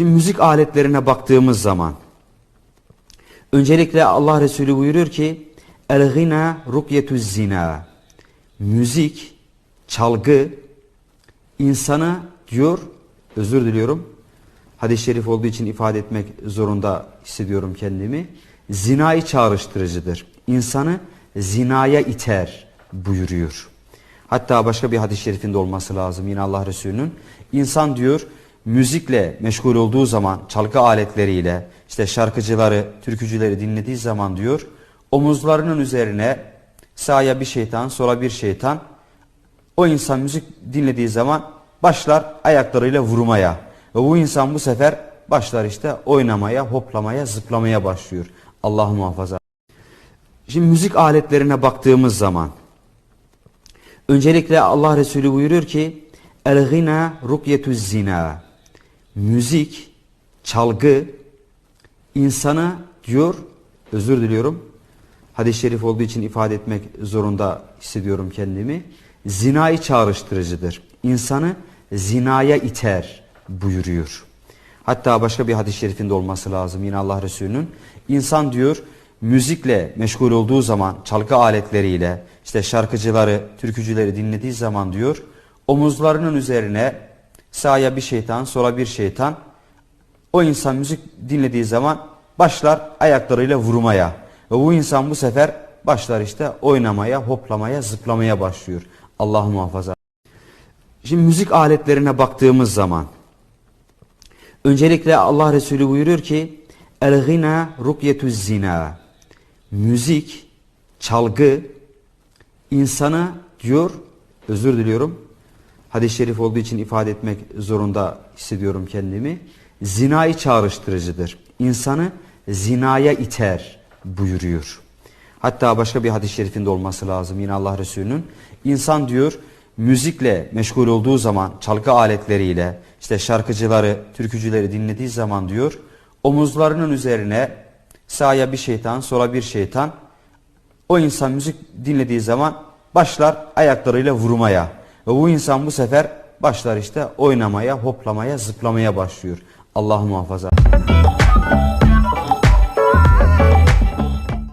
Şimdi müzik aletlerine baktığımız zaman öncelikle Allah Resulü buyuruyor ki El gina rukyetuz zina Müzik, çalgı insanı diyor özür diliyorum hadis-i şerif olduğu için ifade etmek zorunda hissediyorum kendimi. Zinayı çağrıştırıcıdır. İnsanı zinaya iter buyuruyor. Hatta başka bir hadis-i şerifinde olması lazım yine Allah Resulü'nün. İnsan diyor müzikle meşgul olduğu zaman çalgı aletleriyle işte şarkıcıları, türkücüleri dinlediği zaman diyor omuzlarının üzerine sağa bir şeytan, sola bir şeytan o insan müzik dinlediği zaman başlar ayaklarıyla vurmaya ve bu insan bu sefer başlar işte oynamaya, hoplamaya, zıplamaya başlıyor. Allah muhafaza. Şimdi müzik aletlerine baktığımız zaman öncelikle Allah Resulü buyuruyor ki El gina rukyetuz zina Müzik, çalgı insanı diyor özür diliyorum hadis-i şerif olduğu için ifade etmek zorunda hissediyorum kendimi. Zinayı çağrıştırıcıdır. İnsanı zinaya iter buyuruyor. Hatta başka bir hadis-i şerifinde olması lazım yine Allah Resulü'nün. İnsan diyor müzikle meşgul olduğu zaman çalgı aletleriyle işte şarkıcıları, türkücüleri dinlediği zaman diyor omuzlarının üzerine sağa bir şeytan, sola bir şeytan o insan müzik dinlediği zaman başlar ayaklarıyla vurmaya ve bu insan bu sefer başlar işte oynamaya, hoplamaya, zıplamaya başlıyor. Allah muhafaza. Şimdi müzik aletlerine baktığımız zaman öncelikle Allah Resulü buyuruyor ki El gina rukyetuz zina Müzik, çalgı insanı diyor özür diliyorum hadis-i şerif olduğu için ifade etmek zorunda hissediyorum kendimi. Zinayı çağrıştırıcıdır. İnsanı zinaya iter buyuruyor. Hatta başka bir hadis-i şerifinde olması lazım yine Allah Resulü'nün. İnsan diyor müzikle meşgul olduğu zaman çalgı aletleriyle işte şarkıcıları, türkücüleri dinlediği zaman diyor omuzlarının üzerine sağa bir şeytan, sola bir şeytan o insan müzik dinlediği zaman başlar ayaklarıyla vurmaya ve bu insan bu sefer başlar işte oynamaya, hoplamaya, zıplamaya başlıyor. Allah muhafaza.